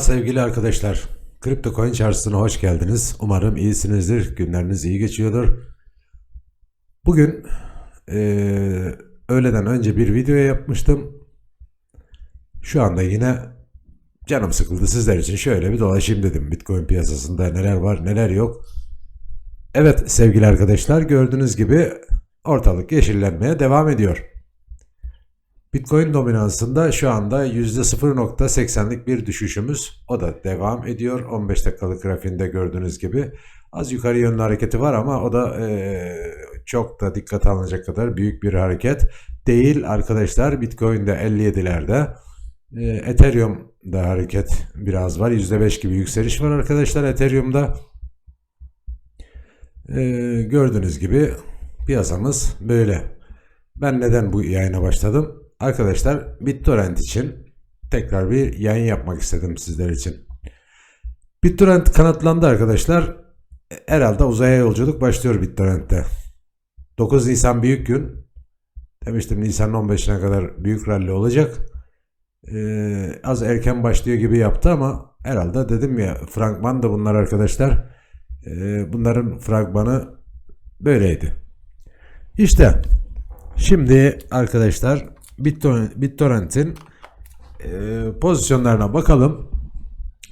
Sevgili arkadaşlar. Kripto Coin Çarşısı'na hoş geldiniz. Umarım iyisinizdir. Günleriniz iyi geçiyordur. Bugün eee, öğleden önce bir video yapmıştım. Şu anda yine canım sıkıldı sizler için. Şöyle bir dolaşayım dedim. Bitcoin piyasasında neler var neler yok. Evet sevgili arkadaşlar gördüğünüz gibi ortalık yeşillenmeye devam ediyor. Bitcoin dominansında şu anda %0.80'lik bir düşüşümüz. O da devam ediyor. 15 dakikalık grafiğinde gördüğünüz gibi. Az yukarı yönlü hareketi var ama o da eee, çok da dikkate alınacak kadar büyük bir hareket değil arkadaşlar. Bitcoin'de 57'lerde. Eee, Ethereum'da hareket biraz var. %5 gibi yükseliş var arkadaşlar Ethereum'da. Eee, gördüğünüz gibi piyasamız böyle. Ben neden bu yayına başladım? Arkadaşlar BitTorrent için tekrar bir yayın yapmak istedim sizler için. BitTorrent kanatlandı arkadaşlar. Herhalde uzaya yolculuk başlıyor BitTorrent'te. 9 Nisan büyük gün. Demiştim Nisan'ın 15'ine kadar büyük rally olacak. Ee, az erken başlıyor gibi yaptı ama herhalde dedim ya fragman da bunlar arkadaşlar. Ee, bunların fragmanı böyleydi. İşte şimdi arkadaşlar BitTorrent- BitTorrent'in e, pozisyonlarına bakalım.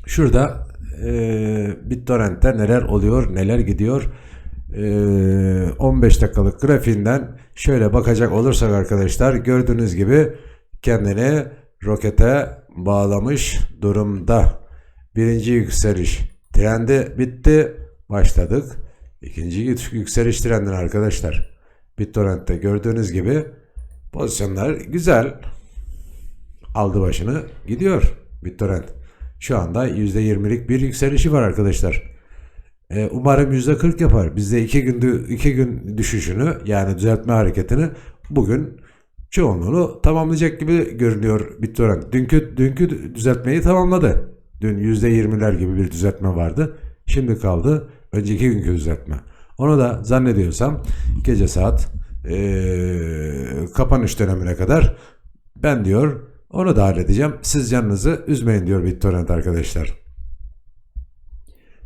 Şurada e, BitTorrent'te neler oluyor, neler gidiyor. E, 15 dakikalık grafiğinden şöyle bakacak olursak arkadaşlar gördüğünüz gibi kendini rokete bağlamış durumda. Birinci yükseliş trendi bitti. Başladık. İkinci yük- yükseliş trendine arkadaşlar. BitTorrent'te gördüğünüz gibi pozisyonlar güzel. Aldı başını gidiyor BitTorrent. Şu anda %20'lik bir yükselişi var arkadaşlar. Ee, umarım %40 yapar. Bizde iki gün, iki gün düşüşünü yani düzeltme hareketini bugün çoğunluğunu tamamlayacak gibi görünüyor BitTorrent. Dünkü, dünkü düzeltmeyi tamamladı. Dün %20'ler gibi bir düzeltme vardı. Şimdi kaldı önceki günkü düzeltme. Onu da zannediyorsam gece saat eee, kapanış dönemine kadar ben diyor onu da halledeceğim. Siz canınızı üzmeyin diyor BitTorrent arkadaşlar.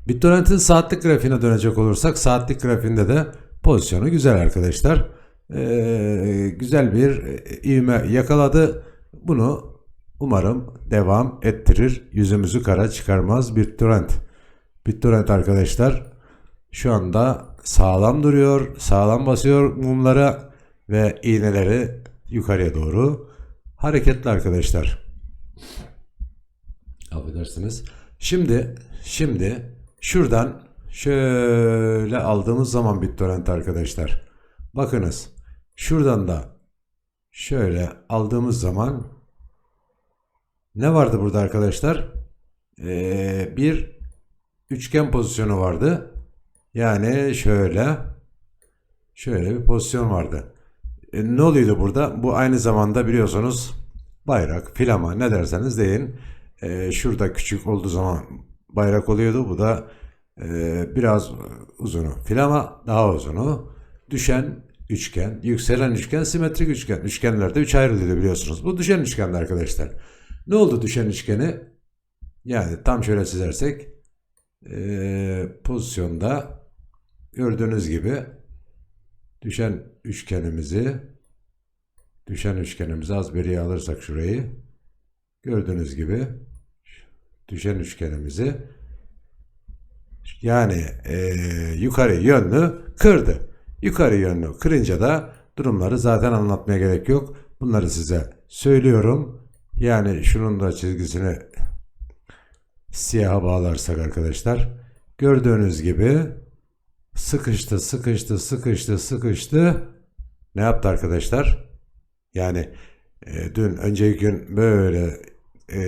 BitTorrent'in saatlik grafiğine dönecek olursak saatlik grafiğinde de pozisyonu güzel arkadaşlar. Ee, güzel bir e, ivme yakaladı. Bunu umarım devam ettirir. Yüzümüzü kara çıkarmaz BitTorrent. BitTorrent arkadaşlar şu anda sağlam duruyor. Sağlam basıyor mumlara ve iğneleri yukarıya doğru hareketli arkadaşlar. Affedersiniz. Şimdi şimdi şuradan şöyle aldığımız zaman BitTorrent arkadaşlar. Bakınız. Şuradan da şöyle aldığımız zaman ne vardı burada arkadaşlar? Ee, bir üçgen pozisyonu vardı. Yani şöyle şöyle bir pozisyon vardı. E, ne oluyordu burada? Bu aynı zamanda biliyorsunuz bayrak, filama ne derseniz deyin. E, şurada küçük olduğu zaman bayrak oluyordu. Bu da e, biraz uzunu. Filama daha uzunu. Düşen üçgen, yükselen üçgen, simetrik üçgen. Üçgenlerde üç ayrılıyordu biliyorsunuz. Bu düşen üçgendi arkadaşlar. Ne oldu düşen üçgeni? Yani tam şöyle çizersek e, pozisyonda gördüğünüz gibi düşen üçgenimizi düşen üçgenimizi az beriye alırsak şurayı gördüğünüz gibi düşen üçgenimizi yani e, yukarı yönlü kırdı. Yukarı yönlü kırınca da durumları zaten anlatmaya gerek yok. Bunları size söylüyorum. Yani şunun da çizgisini siyaha bağlarsak arkadaşlar gördüğünüz gibi sıkıştı sıkıştı sıkıştı sıkıştı. Ne yaptı arkadaşlar? Yani e, dün önceki gün böyle e,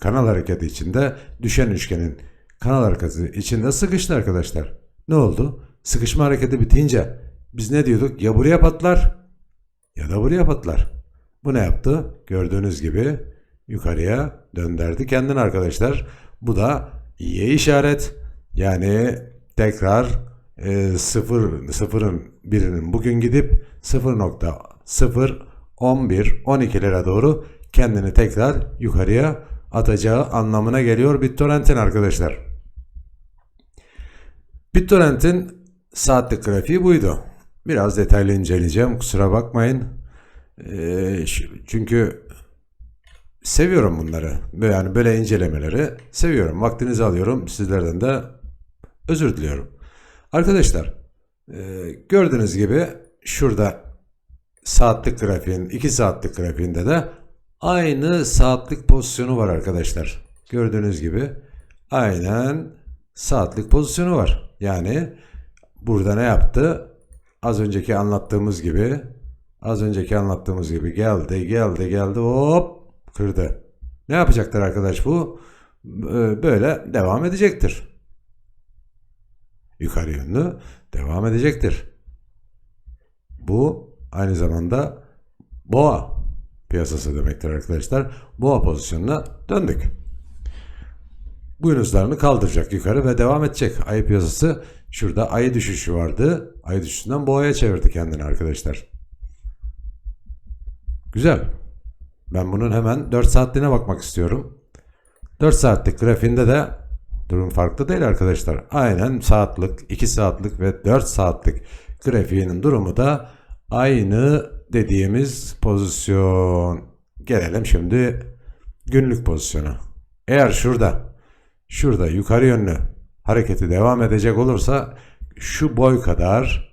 kanal hareketi içinde düşen üçgenin kanal hareketi içinde sıkıştı arkadaşlar. Ne oldu? Sıkışma hareketi bitince biz ne diyorduk? Ya buraya patlar ya da buraya patlar. Bu ne yaptı? Gördüğünüz gibi yukarıya döndürdü kendini arkadaşlar. Bu da iyiye işaret. Yani tekrar e, sıfır, sıfırın birinin bugün gidip 0.0 11 12'lere doğru kendini tekrar yukarıya atacağı anlamına geliyor BitTorrent'in arkadaşlar. BitTorrent'in saatlik grafiği buydu. Biraz detaylı inceleyeceğim. Kusura bakmayın. Ş- çünkü seviyorum bunları. Yani böyle incelemeleri seviyorum. Vaktinizi alıyorum. Sizlerden de özür diliyorum. Arkadaşlar e, gördüğünüz gibi şurada saatlik grafiğin 2 saatlik grafiğinde de aynı saatlik pozisyonu var arkadaşlar. Gördüğünüz gibi aynen saatlik pozisyonu var. Yani burada ne yaptı? Az önceki anlattığımız gibi az önceki anlattığımız gibi geldi geldi geldi hop kırdı. Ne yapacaktır arkadaş bu? Ee, Böyle devam edecektir. Yukarı yönlü devam edecektir. Bu aynı zamanda boğa piyasası demektir arkadaşlar. Boğa pozisyonuna döndük. Bu yunuslarını kaldıracak yukarı ve devam edecek. Ay piyasası şurada ay düşüşü vardı. Ay düşüşünden boğaya çevirdi kendini arkadaşlar. Güzel. Ben bunun hemen 4 saatliğine bakmak istiyorum. 4 saatlik grafiğinde de durum farklı değil arkadaşlar. Aynen saatlik, 2 saatlik ve 4 saatlik grafiğinin durumu da aynı dediğimiz pozisyon. Gelelim şimdi günlük pozisyona. Eğer şurada şurada yukarı yönlü hareketi devam edecek olursa şu boy kadar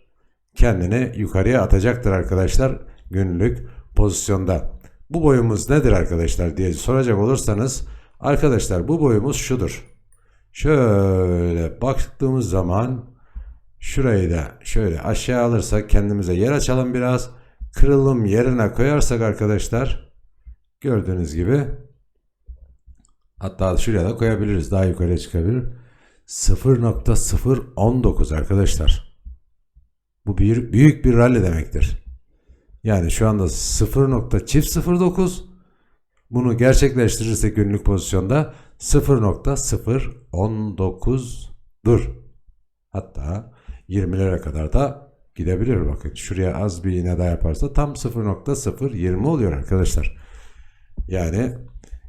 kendini yukarıya atacaktır arkadaşlar günlük pozisyonda. Bu boyumuz nedir arkadaşlar diye soracak olursanız arkadaşlar bu boyumuz şudur. Şöyle baktığımız zaman şurayı da şöyle aşağı alırsak kendimize yer açalım biraz. Kırılım yerine koyarsak arkadaşlar gördüğünüz gibi hatta şuraya da koyabiliriz daha yukarıya çıkabilir. 0.019 arkadaşlar. Bu bir, büyük bir rally demektir. Yani şu anda 0.009 bunu gerçekleştirirsek günlük pozisyonda 0.019'dur. Hatta 20'lere kadar da gidebilir bakın. Şuraya az bir iğne daha yaparsa tam 0.020 oluyor arkadaşlar. Yani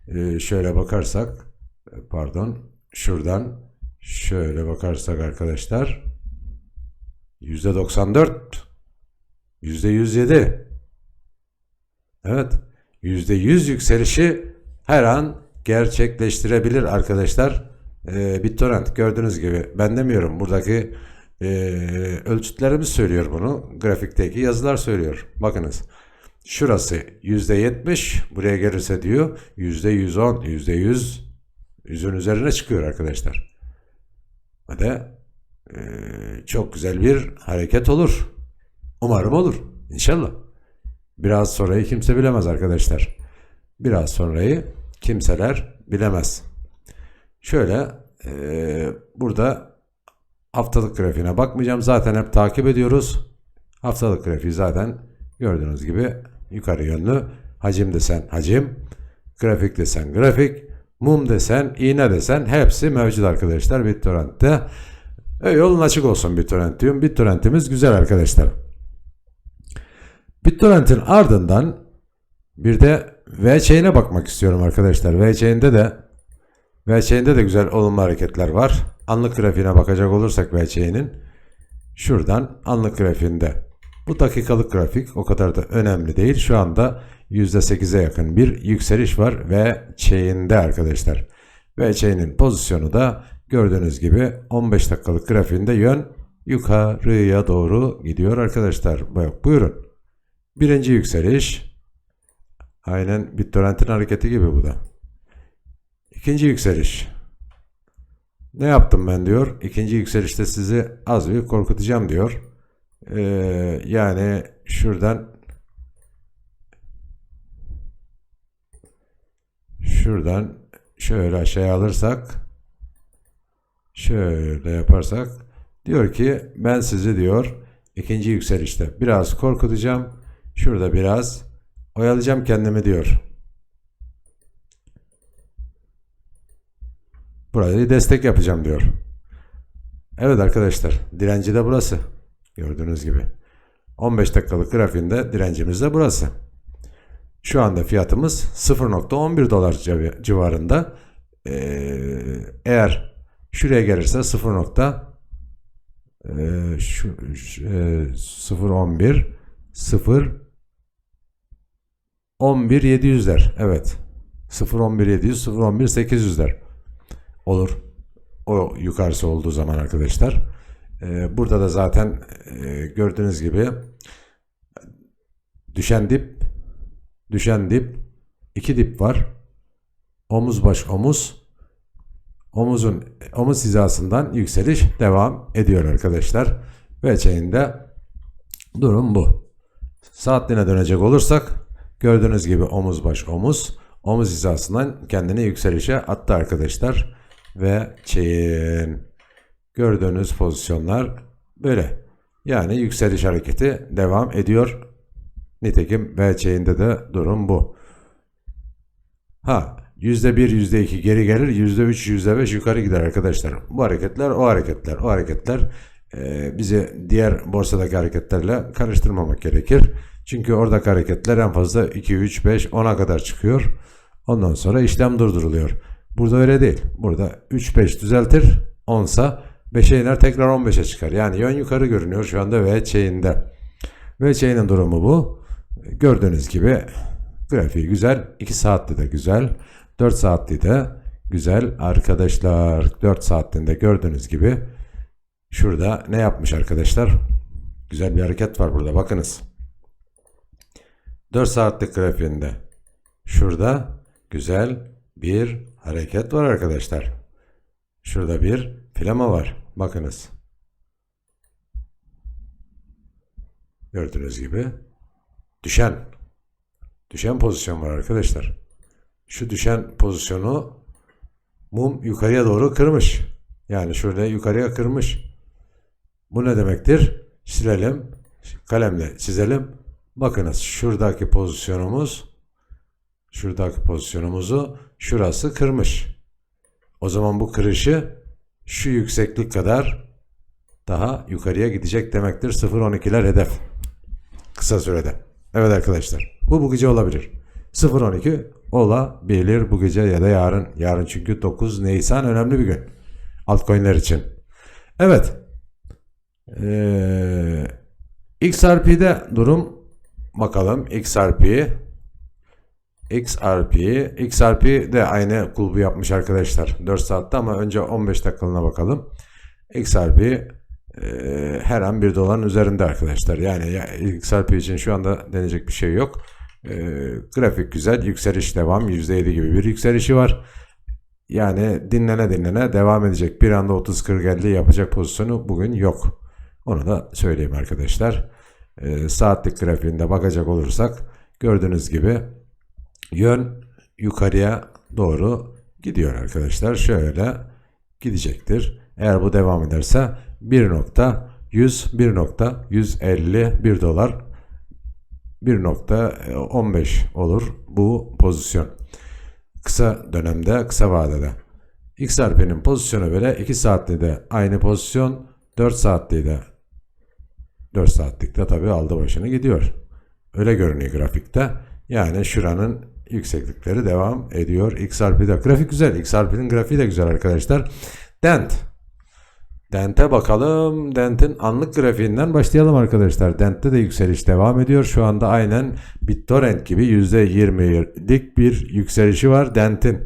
e, şöyle bakarsak e, pardon şuradan şöyle bakarsak arkadaşlar %94 %107 Evet. %100 yükselişi her an gerçekleştirebilir arkadaşlar. Ee, BitTorrent gördüğünüz gibi ben demiyorum buradaki e, ölçütlerimiz söylüyor bunu. Grafikteki yazılar söylüyor. Bakınız. Şurası %70 buraya gelirse diyor %110 %100 yüzün üzerine çıkıyor arkadaşlar. De e, çok güzel bir hareket olur. Umarım olur. İnşallah. Biraz sonrayı kimse bilemez arkadaşlar. Biraz sonrayı kimseler bilemez. Şöyle e, burada haftalık grafiğine bakmayacağım. Zaten hep takip ediyoruz. Haftalık grafiği zaten gördüğünüz gibi yukarı yönlü. Hacim desen hacim, grafik desen grafik, mum desen, iğne desen hepsi mevcut arkadaşlar BitTorrent'te. E, yolun açık olsun BitTorrent diyorum. BitTorrent'imiz güzel arkadaşlar. BitTorrent'in ardından bir de VC'ine bakmak istiyorum arkadaşlar. VC'inde de VC'inde de güzel olumlu hareketler var. Anlık grafiğine bakacak olursak VC'nin şuradan anlık grafiğinde bu dakikalık grafik o kadar da önemli değil. Şu anda %8'e yakın bir yükseliş var ve chain'de arkadaşlar. Ve chain'in pozisyonu da gördüğünüz gibi 15 dakikalık grafiğinde yön yukarıya doğru gidiyor arkadaşlar. Buyurun. Birinci yükseliş. Aynen BitTorrent'in hareketi gibi bu da. İkinci yükseliş. Ne yaptım ben diyor. İkinci yükselişte sizi az bir korkutacağım diyor. Ee, yani şuradan şuradan şöyle aşağıya alırsak şöyle yaparsak diyor ki ben sizi diyor ikinci yükselişte biraz korkutacağım. Şurada biraz oyalayacağım kendimi diyor. Burayı destek yapacağım diyor. Evet arkadaşlar direnci de burası. Gördüğünüz gibi. 15 dakikalık grafiğinde direncimiz de burası. Şu anda fiyatımız 0.11 dolar civ- civarında. Ee, eğer şuraya gelirse 0. nokta, ee, şu, e, 0.11 0 11700'ler. Evet. 0.11700 0.11800'ler olur. O yukarısı olduğu zaman arkadaşlar. Ee, burada da zaten e, gördüğünüz gibi düşen dip düşen dip iki dip var. Omuz baş omuz omuzun omuz hizasından yükseliş devam ediyor arkadaşlar. Ve chain'de durum bu. Saatliğine dönecek olursak gördüğünüz gibi omuz baş omuz omuz hizasından kendini yükselişe attı arkadaşlar. Ve chain gördüğünüz pozisyonlar böyle. Yani yükseliş hareketi devam ediyor. Nitekim V chain'de de durum bu. Ha %1, %2 geri gelir, %3, %5 yukarı gider arkadaşlar. Bu hareketler o hareketler. O hareketler e, bizi diğer borsadaki hareketlerle karıştırmamak gerekir. Çünkü oradaki hareketler en fazla 2, 3, 5, 10'a kadar çıkıyor. Ondan sonra işlem durduruluyor. Burada öyle değil. Burada 3, 5 düzeltir. 10 sa 5'e iner tekrar 15'e çıkar. Yani yön yukarı görünüyor şu anda V chain'de. V chain'in durumu bu. Gördüğünüz gibi grafiği güzel. 2 saatli de güzel. 4 saatli de güzel. Arkadaşlar 4 saatliğinde gördüğünüz gibi şurada ne yapmış arkadaşlar? Güzel bir hareket var burada bakınız. 4 saatlik grafiğinde şurada güzel bir hareket var arkadaşlar. Şurada bir flama var. Bakınız. Gördüğünüz gibi düşen düşen pozisyon var arkadaşlar. Şu düşen pozisyonu mum yukarıya doğru kırmış. Yani şöyle yukarıya kırmış. Bu ne demektir? Silelim. Kalemle çizelim. Bakınız şuradaki pozisyonumuz şuradaki pozisyonumuzu şurası kırmış. O zaman bu kırışı şu yükseklik kadar daha yukarıya gidecek demektir. 0.12'ler hedef. Kısa sürede. Evet arkadaşlar. Bu bu gece olabilir. 0.12 olabilir bu gece ya da yarın. Yarın çünkü 9 Nisan önemli bir gün. Altcoin'ler için. Evet. Ee, XRP'de durum bakalım. XRP XRP XRP de aynı kulbu yapmış arkadaşlar. 4 saatte ama önce 15 dakikalığına bakalım. XRP e, her an 1 doların üzerinde arkadaşlar. Yani ya, XRP için şu anda denecek bir şey yok. E, grafik güzel. Yükseliş devam. %7 gibi bir yükselişi var. Yani dinlene dinlene devam edecek. Bir anda 30-40-50 yapacak pozisyonu bugün yok. Onu da söyleyeyim arkadaşlar. E, saatlik grafiğinde bakacak olursak gördüğünüz gibi yön yukarıya doğru gidiyor arkadaşlar. Şöyle gidecektir. Eğer bu devam ederse 1.100 1.151 dolar 1.15 olur bu pozisyon. Kısa dönemde, kısa vadede. XRP'nin pozisyonu böyle 2 saatli de aynı pozisyon, 4 saatli de 4 saatlikte tabi aldı başını gidiyor. Öyle görünüyor grafikte. Yani şuranın yükseklikleri devam ediyor. XRP'de. Grafik güzel. XRP'nin grafiği de güzel arkadaşlar. Dent. Dent'e bakalım. Dent'in anlık grafiğinden başlayalım arkadaşlar. Dent'te de yükseliş devam ediyor. Şu anda aynen BitTorrent gibi %20'lik bir yükselişi var Dent'in.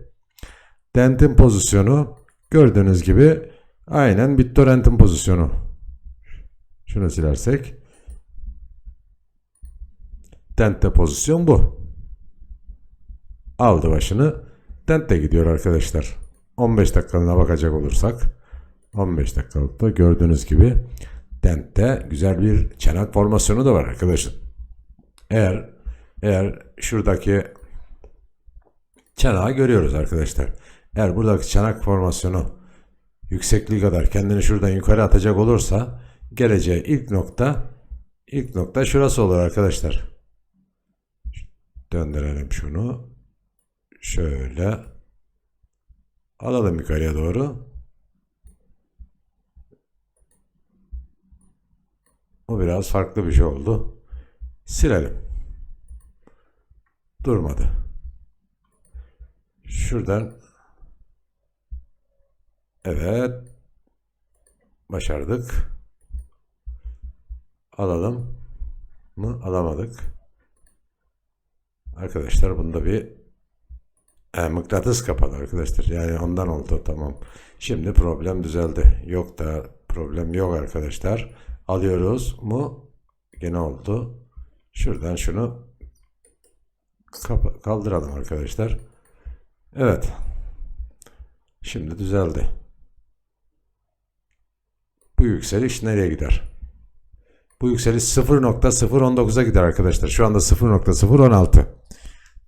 Dent'in pozisyonu gördüğünüz gibi aynen BitTorrent'in pozisyonu. Şunu silersek. Dent'te pozisyon bu. Aldı başını. Dent de gidiyor arkadaşlar. 15 dakikalığına bakacak olursak 15 dakikalıkta gördüğünüz gibi Dent'te güzel bir çanak formasyonu da var arkadaşlar. Eğer eğer şuradaki çanağı görüyoruz arkadaşlar. Eğer buradaki çanak formasyonu yüksekliği kadar kendini şuradan yukarı atacak olursa geleceği ilk nokta ilk nokta şurası olur arkadaşlar. Döndürelim şunu. Şöyle alalım yukarıya doğru. O biraz farklı bir şey oldu. Silelim. Durmadı. Şuradan Evet. Başardık. Alalım mı? Alamadık. Arkadaşlar bunda bir e, mıknatıs kapalı arkadaşlar. Yani ondan oldu tamam. Şimdi problem düzeldi. Yok da problem yok arkadaşlar. Alıyoruz mu? Gene oldu. Şuradan şunu kaldıralım arkadaşlar. Evet. Şimdi düzeldi. Bu yükseliş nereye gider? Bu yükseliş 0.019'a gider arkadaşlar. Şu anda 0.016.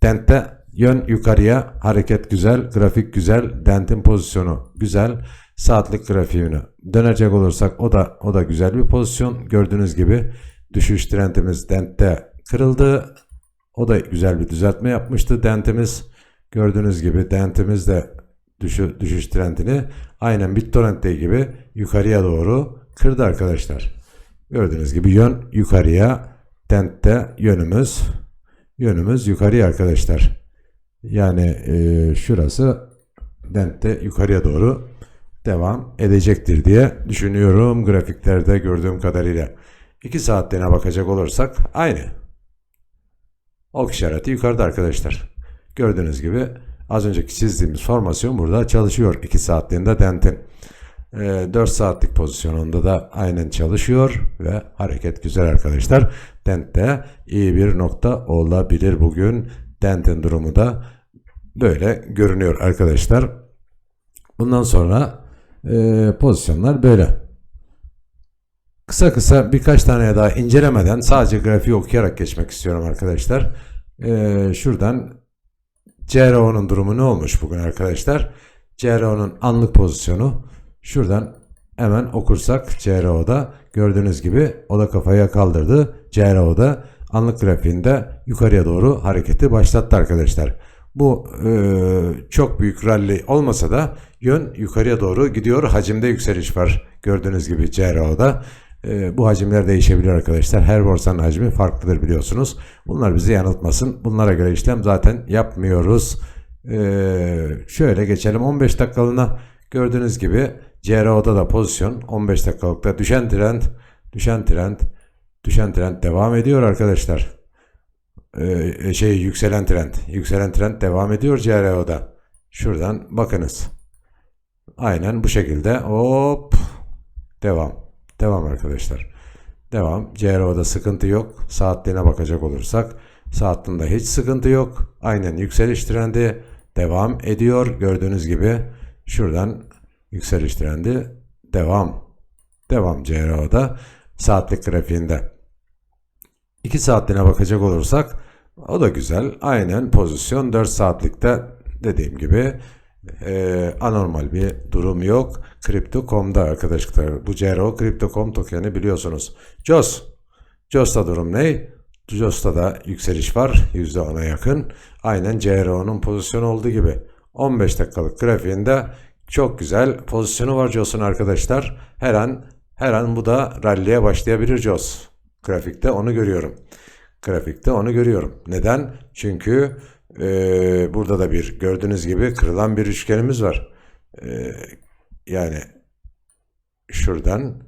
Dentte yön yukarıya, hareket güzel, grafik güzel, dentin pozisyonu güzel. Saatlik grafiğini dönecek olursak o da o da güzel bir pozisyon. Gördüğünüz gibi düşüş trendimiz dentte kırıldı. O da güzel bir düzeltme yapmıştı dentimiz. Gördüğünüz gibi dentimiz de düşü, düşüş trendini aynen BitTorrent'te gibi yukarıya doğru kırdı arkadaşlar. Gördüğünüz gibi yön yukarıya, dentte yönümüz yönümüz yukarıya arkadaşlar. Yani e, şurası dentte yukarıya doğru devam edecektir diye düşünüyorum grafiklerde gördüğüm kadarıyla. 2 saatliğine bakacak olursak aynı. Ok işareti yukarıda arkadaşlar. Gördüğünüz gibi az önceki çizdiğimiz formasyon burada çalışıyor. 2 saatliğinde dentin. E, 4 saatlik pozisyonunda da aynen çalışıyor ve hareket güzel arkadaşlar. Dentte iyi bir nokta olabilir bugün. Dentin durumu da böyle görünüyor arkadaşlar. Bundan sonra e, pozisyonlar böyle. Kısa kısa birkaç tane daha incelemeden sadece grafiği okuyarak geçmek istiyorum arkadaşlar. E, şuradan CRO'nun durumu ne olmuş bugün arkadaşlar? CRO'nun anlık pozisyonu şuradan hemen okursak CRO'da gördüğünüz gibi o da kafaya kaldırdı. CRO'da anlık grafiğinde yukarıya doğru hareketi başlattı arkadaşlar. Bu e, çok büyük rally olmasa da yön yukarıya doğru gidiyor. Hacimde yükseliş var. Gördüğünüz gibi CRO'da. E, bu hacimler değişebilir arkadaşlar. Her borsanın hacmi farklıdır biliyorsunuz. Bunlar bizi yanıltmasın. Bunlara göre işlem zaten yapmıyoruz. E, şöyle geçelim 15 dakikalığına. Gördüğünüz gibi CRO'da da pozisyon 15 dakikalıkta düşen trend, düşen trend, düşen trend devam ediyor arkadaşlar. Ee, şey yükselen trend, yükselen trend devam ediyor CRO'da. Şuradan bakınız. Aynen bu şekilde hop devam. Devam arkadaşlar. Devam. CRO'da sıkıntı yok. Saatliğine bakacak olursak saatliğinde hiç sıkıntı yok. Aynen yükseliş trendi devam ediyor. Gördüğünüz gibi şuradan yükseliş trendi devam. Devam CRO'da saatlik grafiğinde. 2 saatliğine bakacak olursak o da güzel. Aynen pozisyon 4 saatlikte dediğim gibi e, anormal bir durum yok. Crypto.com'da arkadaşlar. Bu CRO Crypto.com tokeni biliyorsunuz. JOS. JOS'ta durum ne? JOS'ta da yükseliş var. %10'a yakın. Aynen CRO'nun pozisyonu olduğu gibi. 15 dakikalık grafiğinde çok güzel pozisyonu var JOS'un arkadaşlar. Her an her an bu da rally'e başlayabilir JOS. Grafikte onu görüyorum. Grafikte onu görüyorum. Neden? Çünkü e, burada da bir gördüğünüz gibi kırılan bir üçgenimiz var. E, yani şuradan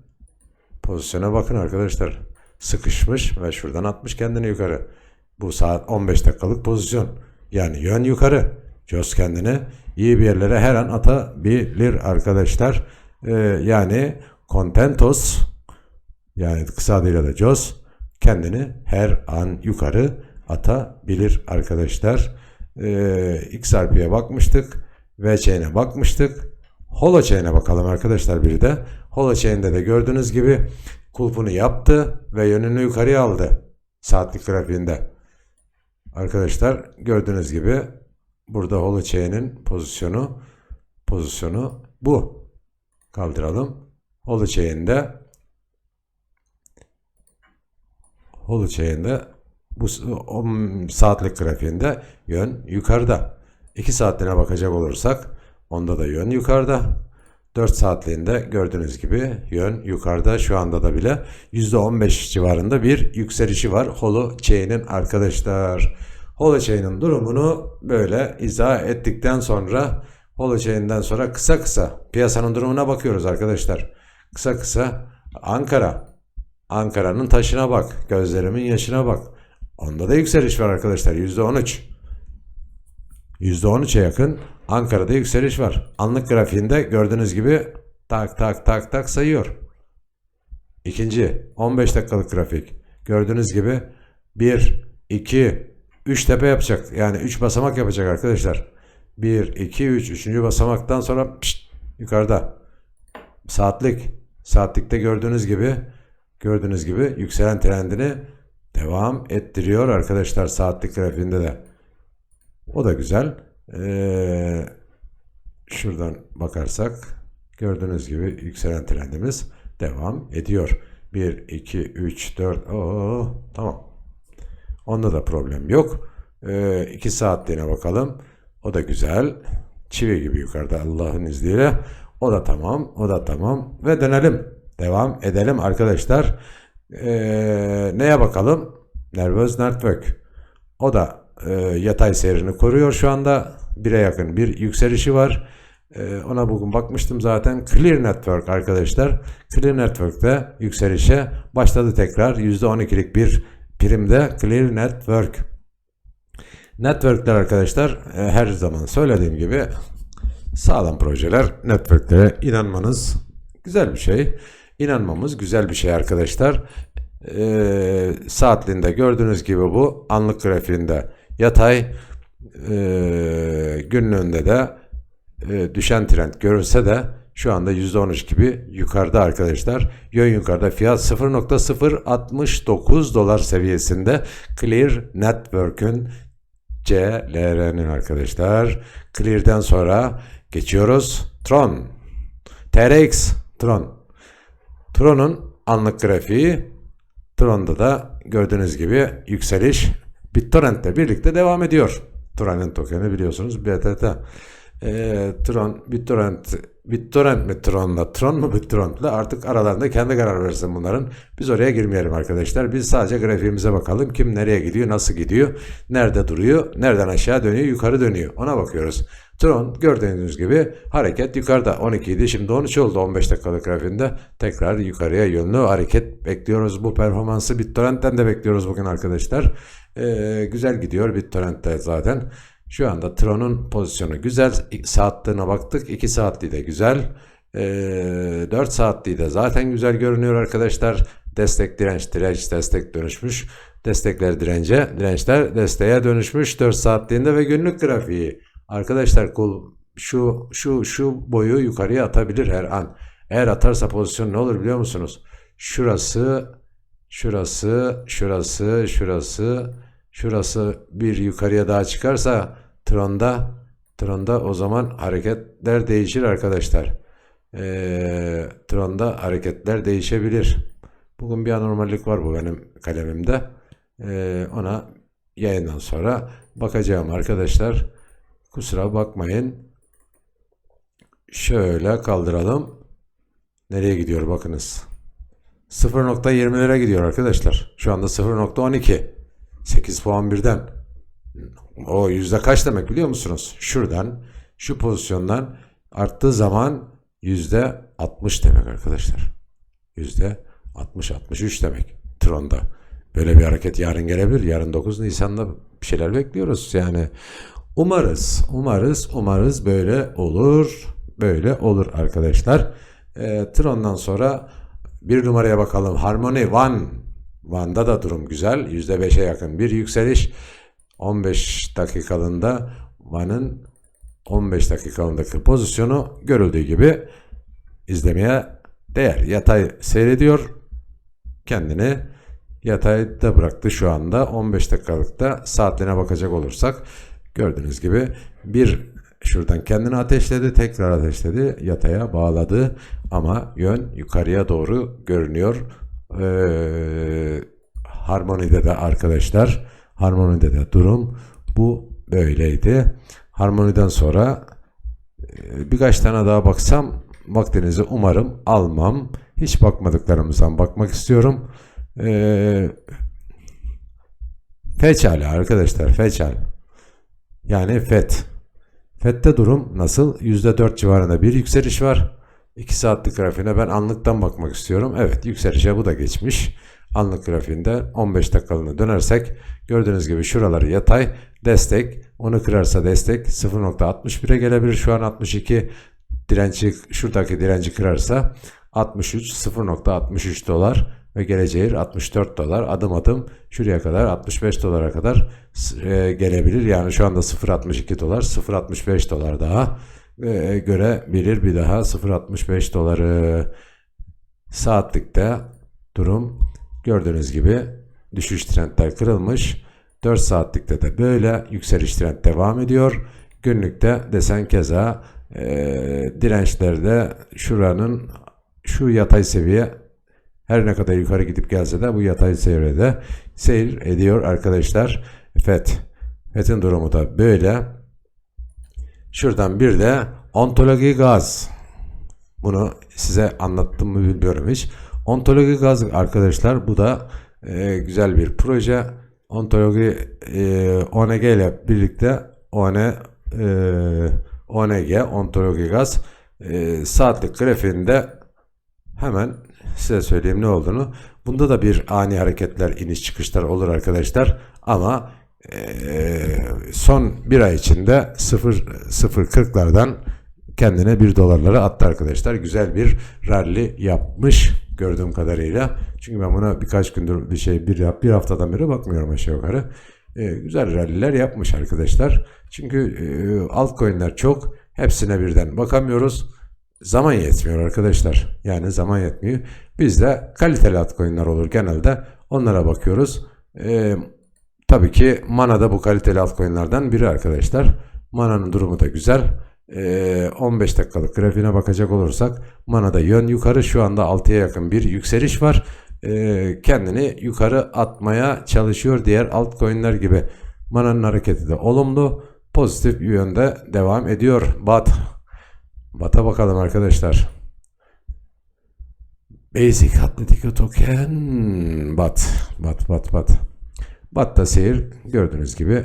pozisyona bakın arkadaşlar. Sıkışmış ve şuradan atmış kendini yukarı. Bu saat 15 dakikalık pozisyon. Yani yön yukarı. Jos kendini iyi bir yerlere her an atabilir arkadaşlar. E, yani Contentos yani kısa adıyla da Jos kendini her an yukarı atabilir arkadaşlar. Ee, XRP'ye bakmıştık. VC'ne bakmıştık. Holochain'e bakalım arkadaşlar bir de. Holochain'de de gördüğünüz gibi kulpunu yaptı ve yönünü yukarıya aldı. Saatlik grafiğinde. Arkadaşlar gördüğünüz gibi burada Holochain'in pozisyonu pozisyonu bu. Kaldıralım. Holochain'de Holochain'de bu o, saatlik grafiğinde yön yukarıda. 2 saatliğine bakacak olursak onda da yön yukarıda. 4 saatliğinde gördüğünüz gibi yön yukarıda. Şu anda da bile %15 civarında bir yükselişi var Holochain'in arkadaşlar. Holochain'in durumunu böyle izah ettikten sonra Holochain'den sonra kısa kısa piyasanın durumuna bakıyoruz arkadaşlar. Kısa kısa Ankara. Ankara'nın taşına bak. Gözlerimin yaşına bak. Onda da yükseliş var arkadaşlar. %13. %13'e yakın Ankara'da yükseliş var. Anlık grafiğinde gördüğünüz gibi tak tak tak tak sayıyor. İkinci 15 dakikalık grafik. Gördüğünüz gibi 1, 2, 3 tepe yapacak. Yani 3 basamak yapacak arkadaşlar. 1, 2, 3. Üçüncü basamaktan sonra pişt, yukarıda. Saatlik. Saatlikte gördüğünüz gibi gördüğünüz gibi yükselen trendini devam ettiriyor arkadaşlar saatlik grafiğinde de. O da güzel. Ee, şuradan bakarsak gördüğünüz gibi yükselen trendimiz devam ediyor. 1, 2, 3, 4. Oo, tamam. Onda da problem yok. 2 saatliğine bakalım. O da güzel. Çivi gibi yukarıda Allah'ın izniyle. O da tamam. O da tamam. Ve dönelim. Devam edelim arkadaşlar. Ee, neye bakalım? Nervöz Network. O da e, yatay seyrini koruyor şu anda. Bire yakın bir yükselişi var. Ee, ona bugün bakmıştım zaten. Clear Network arkadaşlar. Clear Network'te yükselişe başladı tekrar. %12'lik bir primde Clear Network. Network'ler arkadaşlar e, her zaman söylediğim gibi sağlam projeler. Network'lere inanmanız güzel bir şey. İnanmamız güzel bir şey arkadaşlar. Ee, saatliğinde gördüğünüz gibi bu anlık grafiğinde yatay e, günlüğünde de e, düşen trend görünse de şu anda %13 gibi yukarıda arkadaşlar. Yön yukarıda fiyat 0.069 dolar seviyesinde Clear Network'ün CLR'nin arkadaşlar. Clear'den sonra geçiyoruz. Tron. TRX. Tron. Tron'un anlık grafiği Tron'da da gördüğünüz gibi yükseliş BitTorrent'le birlikte devam ediyor. Tron'un tokeni biliyorsunuz BTT. Ee, Tron, BitTorrent, BitTorrent mi Tron'la, Tron mu BitTorrent'la artık aralarında kendi karar versin bunların. Biz oraya girmeyelim arkadaşlar. Biz sadece grafiğimize bakalım. Kim nereye gidiyor, nasıl gidiyor, nerede duruyor, nereden aşağı dönüyor, yukarı dönüyor. Ona bakıyoruz. Tron gördüğünüz gibi hareket yukarıda 12 idi şimdi 13 oldu 15 dakikalık grafiğinde tekrar yukarıya yönlü hareket bekliyoruz bu performansı BitTorrent'ten de bekliyoruz bugün arkadaşlar ee, güzel gidiyor BitTorrent'te zaten şu anda Tron'un pozisyonu güzel. Saatliğine baktık. 2 saatliği de güzel. Ee, 4 saatliği de zaten güzel görünüyor arkadaşlar. Destek direnç direnç destek dönüşmüş. Destekler dirence dirençler desteğe dönüşmüş. 4 saatliğinde ve günlük grafiği. Arkadaşlar kul şu şu şu boyu yukarıya atabilir her an. Eğer atarsa pozisyon ne olur biliyor musunuz? Şurası, şurası, şurası, şurası, şurası bir yukarıya daha çıkarsa Tron'da Tron'da o zaman hareketler değişir arkadaşlar. Ee, Tron'da hareketler değişebilir. Bugün bir anormallik var bu benim kalemimde. Ee, ona yayından sonra bakacağım arkadaşlar. Kusura bakmayın. Şöyle kaldıralım. Nereye gidiyor bakınız. 0.20'lere gidiyor arkadaşlar. Şu anda 0.12. 8 puan birden. O yüzde kaç demek biliyor musunuz? Şuradan şu pozisyondan arttığı zaman yüzde 60 demek arkadaşlar. Yüzde 60-63 demek Tron'da. Böyle bir hareket yarın gelebilir. Yarın 9 Nisan'da bir şeyler bekliyoruz. Yani Umarız, umarız, umarız böyle olur. Böyle olur arkadaşlar. E, Tron'dan sonra bir numaraya bakalım. Harmony One. One'da da durum güzel. %5'e yakın bir yükseliş. 15 dakikalığında One'ın 15 dakikalığındaki pozisyonu görüldüğü gibi izlemeye değer. Yatay seyrediyor. Kendini yatayda bıraktı şu anda. 15 dakikalıkta saatliğine bakacak olursak Gördüğünüz gibi bir şuradan kendini ateşledi, tekrar ateşledi, yataya bağladı ama yön yukarıya doğru görünüyor. Ee, harmonide de arkadaşlar, harmonide de durum bu böyleydi. Harmoniden sonra e, birkaç tane daha baksam vaktinizi umarım almam. Hiç bakmadıklarımızdan bakmak istiyorum. Ee, Feçal arkadaşlar feçal. Yani FED. FED'de durum nasıl? %4 civarında bir yükseliş var. 2 saatlik grafiğine ben anlıktan bakmak istiyorum. Evet yükselişe bu da geçmiş. Anlık grafiğinde 15 dakikalığına dönersek gördüğünüz gibi şuraları yatay destek onu kırarsa destek 0.61'e gelebilir. Şu an 62 direnci şuradaki direnci kırarsa 63 0.63 dolar ve geleceği 64 dolar adım adım şuraya kadar 65 dolara kadar e, gelebilir. Yani şu anda 0.62 dolar 0.65 dolar daha e, görebilir bir daha 0.65 doları saatlikte durum gördüğünüz gibi düşüş trendler kırılmış 4 saatlikte de böyle yükseliş trend devam ediyor günlükte desen keza e, dirençlerde şuranın şu yatay seviye her ne kadar yukarı gidip gelse de bu yatay seviyede seyir ediyor arkadaşlar. FED. FED'in durumu da böyle. Şuradan bir de ontoloji gaz. Bunu size anlattım mı bilmiyorum hiç. Ontoloji gaz arkadaşlar bu da e, güzel bir proje. Ontoloji e, ONG ile birlikte ON, e, ONG, ontoloji gaz e, saatlik grafiğinde hemen size söyleyeyim ne olduğunu. Bunda da bir ani hareketler, iniş çıkışlar olur arkadaşlar. Ama son bir ay içinde 0.040'lardan kendine 1 dolarlara attı arkadaşlar. Güzel bir rally yapmış gördüğüm kadarıyla. Çünkü ben buna birkaç gündür bir şey bir, bir haftadan beri bakmıyorum aşağı yukarı. Ee, güzel ralliler yapmış arkadaşlar. Çünkü e, altcoin'ler çok. Hepsine birden bakamıyoruz. Zaman yetmiyor arkadaşlar. Yani zaman yetmiyor. Biz de kaliteli altcoin'ler olur genelde. Onlara bakıyoruz. Ee, tabii ki Mana da bu kaliteli altcoin'lerden biri arkadaşlar. Mana'nın durumu da güzel. Ee, 15 dakikalık grafiğine bakacak olursak Mana'da yön yukarı şu anda 6'ya yakın bir yükseliş var. Ee, kendini yukarı atmaya çalışıyor diğer altcoin'ler gibi. Mana'nın hareketi de olumlu. Pozitif yönde devam ediyor. BAT Bata bakalım arkadaşlar. Basic Atletico Token Bat. Bat bat bat. Bat'ta seyir gördüğünüz gibi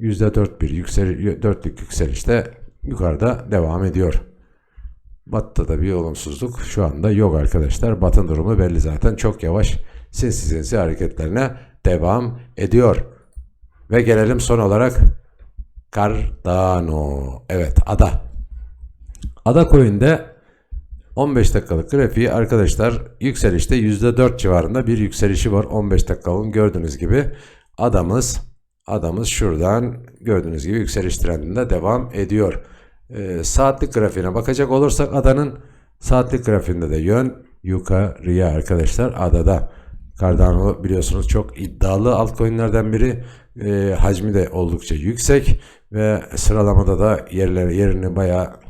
%4 bir yüksel, 4'lük yükselişte yukarıda devam ediyor. Bat'ta da bir olumsuzluk şu anda yok arkadaşlar. Bat'ın durumu belli zaten. Çok yavaş sinsi sinsi hareketlerine devam ediyor. Ve gelelim son olarak Cardano. Evet ada. Ada Coin'de 15 dakikalık grafiği arkadaşlar yükselişte %4 civarında bir yükselişi var 15 dakikalığın gördüğünüz gibi adamız adamız şuradan gördüğünüz gibi yükseliş trendinde devam ediyor. Ee, saatlik grafiğine bakacak olursak adanın saatlik grafiğinde de yön yukarıya arkadaşlar adada. Cardano biliyorsunuz çok iddialı altcoin'lerden biri. E, hacmi de oldukça yüksek ve sıralamada da yerleri, yerini bayağı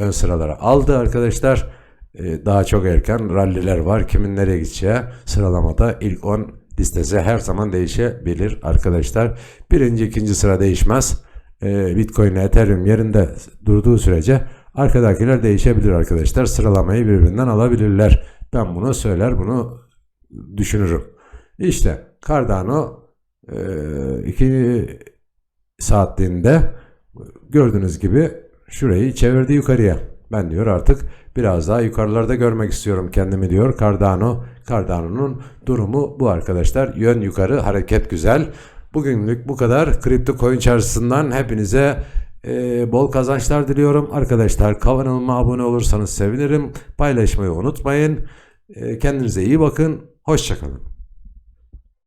ön sıralara aldı arkadaşlar. Ee, daha çok erken ralliler var. Kimin nereye gideceği sıralamada ilk 10 listesi her zaman değişebilir arkadaşlar. Birinci, ikinci sıra değişmez. Ee, Bitcoin Ethereum yerinde durduğu sürece arkadakiler değişebilir arkadaşlar. Sıralamayı birbirinden alabilirler. Ben bunu söyler, bunu düşünürüm. İşte Cardano 2 e, saatliğinde gördüğünüz gibi şurayı çevirdi yukarıya. Ben diyor artık biraz daha yukarılarda görmek istiyorum kendimi diyor Cardano. Cardano'nun durumu bu arkadaşlar. Yön yukarı, hareket güzel. Bugünlük bu kadar. Kripto coin çarşısından hepinize e, bol kazançlar diliyorum. Arkadaşlar kanalıma abone olursanız sevinirim. Paylaşmayı unutmayın. E, kendinize iyi bakın. Hoşçakalın.